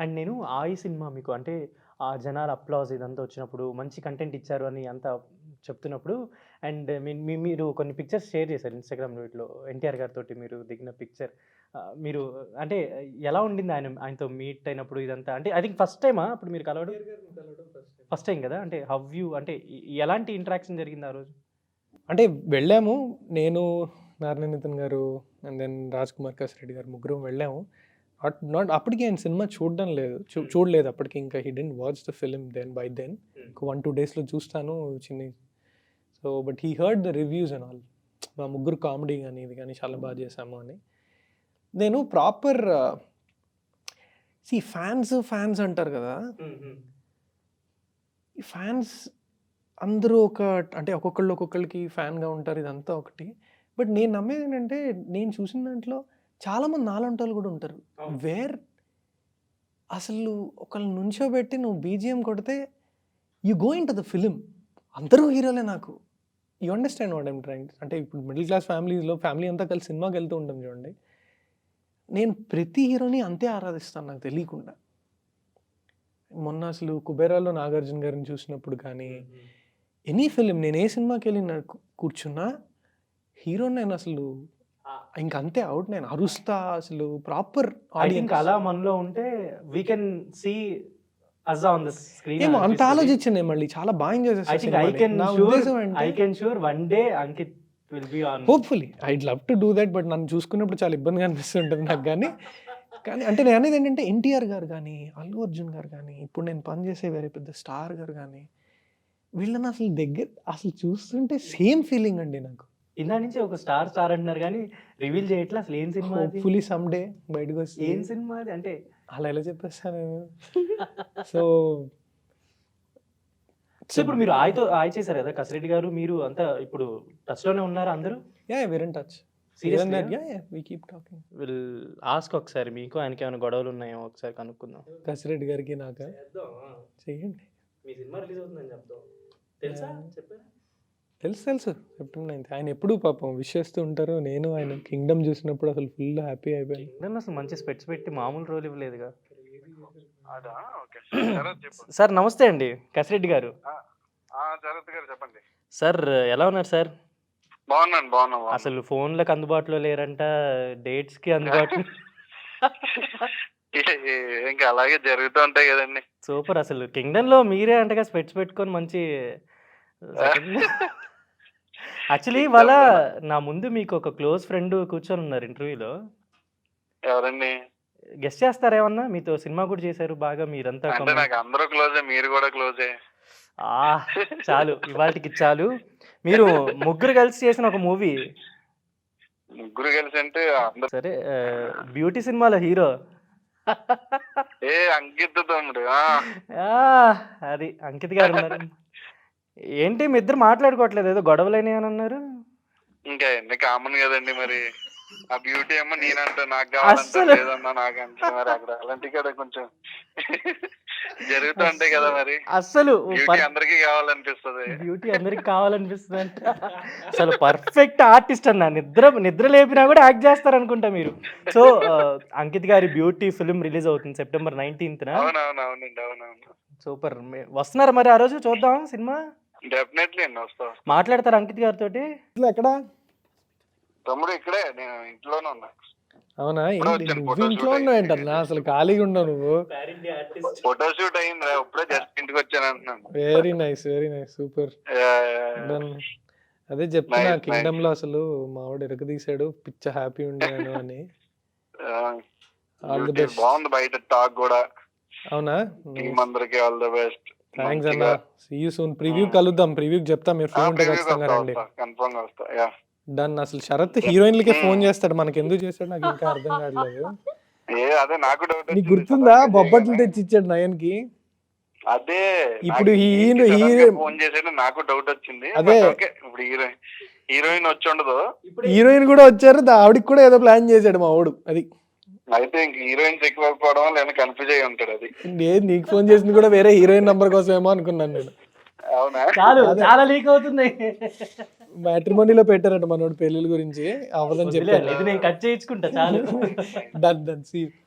And నేను ఆ ఈ సినిమా మీకు అంటే ఆ జనాల అప్లాజ్ ఇదంతా వచ్చినప్పుడు మంచి కంటెంట్ ఇచ్చారు అని అంతా చెప్తున్నప్పుడు అండ్ మీ- మీరు కొన్ని పిక్చర్స్ షేర్ చేశారు ఇన్స్టాగ్రామ్ వీటిలో. ఎన్టీఆర్ గారితో మీరు దిగిన పిక్చర్ మీరు అంటే ఎలా ఉండింది ఆయన ఆయనతో మీట్ అయినప్పుడు ఇదంతా? అంటే ఐ థింక్ ఫస్ట్ టైమా అప్పుడు మీరు కలవడం? ఫస్ట్ టైం కదా? అంటే హవ్ యూ అంటే ఎలాంటి ఇంటరాక్షన్ జరిగింది ఆ రోజు? అంటే వెళ్ళాము. నేను నారాయణ నితిన్ గారు అండ్ దెన్ రాజ్ కుమార్ రెడ్డి గారు ముగ్గురు వెళ్ళాము. నాట్ నాట్ అప్పటికి ఆయన సినిమా చూడడం లేదు. చూ- చూడలేదు అప్పటికి. ఇంకా he didn't watch the film then by then ఒక వన్ టూ డేస్లో చూస్తాను చిన్న. So but he heard the reviews and all మా ముగ్గురు కామెడీ కానీ ఇది కానీ చాలా బాగా చేశాము అని. నేను ప్రాపర్ సి ఫ్యాన్స్ ఫ్యాన్స్ అంటారు కదా. ఈ ఫ్యాన్స్ అందరూ ఒక అంటే ఒక్కొక్కళ్ళు ఒక్కొక్కళ్ళకి ఫ్యాన్గా ఉంటారు ఇదంతా ఒకటి. బట్ నేను నమ్మేది ఏంటంటే నేను చూసిన దాంట్లో చాలామంది నాలంటి వాళ్ళు కూడా ఉంటారు. వేర్ అసలు ఒకళ్ళు నుంచోబెట్టి నువ్వు బీజిఎం కొడితే you going to the film. అందరూ హీరోలే నాకు. You understand what I'm trying అంటే ఇప్పుడు మిడిల్ క్లాస్ ఫ్యామిలీస్లో ఫ్యామిలీ అంతా కలిసి సినిమాకి వెళ్తూ ఉంటాం చూడండి. నేను ప్రతి హీరోని అంతే ఆరాధిస్తాను నాకు తెలియకుండా. మొన్న అసలు కుబేరాలో నాగార్జున గారిని చూసినప్పుడు కానీ ఎనీ ఫిలిం నేను ఏ సినిమాకి వెళ్ళి కూర్చున్నా హీరో నేను అసలు ఇంక అంతే అవుట్ నేను అరుస్తా అసలు ప్రాపర్ థింక్ అలా మనలో ఉంటే we can see us on the screen ఏమో అంత ఆలోచించాను మళ్ళీ చాలా బాగా enjoy think I can sure I can sure one day Ankit will be on hopefully I'd love to do that but నన్ను చూసుకున్నప్పుడు చాలా ఇబ్బందిగా అనిపిస్తుంటుంది నాకు కానీ. కానీ అంటే నేను అనేది ఏంటంటే ఎన్టీఆర్ గారు కానీ అల్లు అర్జున్ గారు కానీ ఇప్పుడు నేను పనిచేసే వేరే పెద్ద స్టార్ గారు కానీ వీళ్ళని అసలు దగ్గర అసలు చూస్తుంటే సేమ్ ఫీలింగ్ అండి నాకు. ఇందా నుంచి ఒక స్టార్ స్టార్ అంటున్నారు కానీ రివీల్ చేయట్లే అసలు ఏం సినిమా హోప్ఫుల్లీ సమ్ డే బయటకు వస్తే. ఏం సినిమా అది? అంటే అలా ఎలా చెప్పేస్తాను సో సో ఇప్పుడు మీరు ఆయతో ఆయ చేశారు కదా కసిరెడ్డి గారు మీరు అంతా ఇప్పుడు టచ్లోనే ఉన్నారు అందరూ? Yeah we're in touch Seriously? Yeah yeah we keep talking will ask ఒకసారి మీకు ఆయనకి ఏమైనా గొడవలు ఉన్నాయో ఒకసారి కనుక్కుందాం. కసిరెడ్డి గారికి నాకు? చెయ్యండి మీ సినిమా రిలీజ్ అవుతుందని చెప్తాం తెలుసా? చెప్పారా? తెలుసు తెలుసు. సెప్టెంబర్ నైన్త్ ఆయన ఎప్పుడు పాపం విష్ చేస్తూ ఉంటారు. నేను ఆయన కింగ్డమ్ చూసినప్పుడు అసలు ఫుల్ హ్యాపీ అయిపోయాను. అసలు మంచి స్పెట్స్ పెట్టి మామూలు రోజు ఇవ్వలేదుగా. సార్ నమస్తే అండి. కసిరెడ్డి గారు. గారు చెప్పండి. సార్ ఎలా ఉన్నారు సార్? బాగున్నాను బాగున్నాను అసలు ఫోన్లకు అందుబాటులో లేరంట. డేట్స్కి అందుబాటులో ఇంకా అలాగే జరుగుతూ ఉంటాయి కదండి. సూపర్ అసలు. కింగ్డమ్లో మీరే అంటగా స్పెట్స్ పెట్టుకొని మంచి యాక్చువల్లీ ఇవాళ నా ముందు మీకు ఒక క్లోజ్ ఫ్రెండ్ కూర్చొని ఉన్నారు ఇంటర్వ్యూలో. ఎవరండి? గెస్ట్ చేస్తారేమన్నా? మీతో సినిమా కూడా చేశారు బాగా మీరంతా అంటే నాకు అందరూ క్లోజే మీరు కూడా క్లోజే. ఆ, చాలు. ఇవాళకి చాలు. మీరు ముగ్గురు కలిసి చేసిన ఒక మూవీ. ముగ్గురు కలిసి అంటే అందరూ సరే బ్యూటీ సినిమాలో హీరో. ఏ అంకిత్ తమ్ముడు అది అంకిత్ గారు ఉన్నారు. ఏంటి మీ ఇద్దరు మాట్లాడుకోవట్లేదు ఏదో గొడవలైన అని అన్నారు ఇంకా ఎన్ని కామన్ కదండి మరి ఆ బ్యూటీ ఏమో నేనంట నాకు కావాలంటే. లేదన్నా నాకు అంటే మరి అక్కడ అలాంటి కదా కొంచెం జరుగుతూ ఉంటాయి కదా మరి. అస్సలు బ్యూటీ అందరికీ కావాలనిపిస్తది. బ్యూటీ అందరికి కావాలనిపిస్తుంది అంట అసలు పర్ఫెక్ట్ ఆర్టిస్ట్ అన్న. నిద్ర నిద్ర లేపినా కూడా యాక్ట్ చేస్తారు అనుకుంటా మీరు సో అంకిత్ గారి బ్యూటీ ఫిల్మ్ రిలీజ్ అవుతుంది సెప్టెంబర్ నైన్టీన్త్ సూపర్ వస్తున్నారు మరి ఆ రోజు? చూద్దాం సినిమా? డెఫినెట్లీ అండి వస్తాం మాట్లాడతారు అంకిత్ గారితో ఎక్కడ? తమ్ముడు ఇక్కడే నేను ఇంట్లోనే ఉన్నా. అవునా? నువ్వు ఇంట్లో అయింది. ఏంటన్నా అసలు ఖాళీగా ఉండవు నువ్వు. ఫోటో షూట్ అయిందిరా ఇప్పుడే జస్ట్ ఇంటికి వచ్చాను అంటున్నాను very nice very nice super. అదే చెప్తున్నా కింగ్డమ్లో అసలు మావాడు ఎరగ తీసాడు పిచ్చ హ్యాపీ ఉండేను అని. ఆల్ ది బెస్ట్ బాగుంది బయట టాక్ కూడా. అవునా? టీమ్ అందరికి ఆల్ ద బెస్ట్ థ్యాంక్స్ అన్న. సీ యూ సూన్ ప్రివ్యూ కలుద్దాం. ప్రివ్యూ చెప్తా. మీరు ఫ్రీ ఉంటే ఖచ్చితంగా రండి. కన్ఫర్మ్గా వస్తా యా డన్. అసలు శరత్ హీరోయిన్లకే ఫోన్ చేస్తాడు. మనకి ఎందుకు చేస్తాడు? నాకు ఇంకా అర్థం కావట్లేదు. ఏ అదే నాకు డౌట్ నీకు గుర్తుందా? బొబ్బట్లు తెచ్చి ఇచ్చాడు నయన్కి అదే ఇప్పుడు హీరో- హీరో- ఫోన్ చేసాడు నాకు డౌట్ వచ్చింది. అదే. ఇప్పుడు హీరోయిన్ హీరోయిన్ వచ్చి ఉండదు. హీరోయిన్ కూడా వచ్చారు. ఆవిడకి కూడా ఏదో ప్లాన్ చేశాడు మా వాడు. అది. అయితే ఇంక హీరోయిన్స్ ఎక్కువ అయిపోవడం లేదా కన్ఫ్యూజ్ అయి ఉంటాడు అది. లేదు నీకు ఫోన్ చేసింది కూడా వేరే హీరోయిన్ నంబర్ కోసం ఏమో అనుకున్నాను నేను. అవునా? చాలు చాలా లీక్ అవుతుంది. మ్యాట్రిమోనీలో పెట్టారట మనోడు పెళ్ళిళ్ళ గురించి. అవ్వదని ఇది నేను కట్ చేయించుకుంటా చాలు. Done done see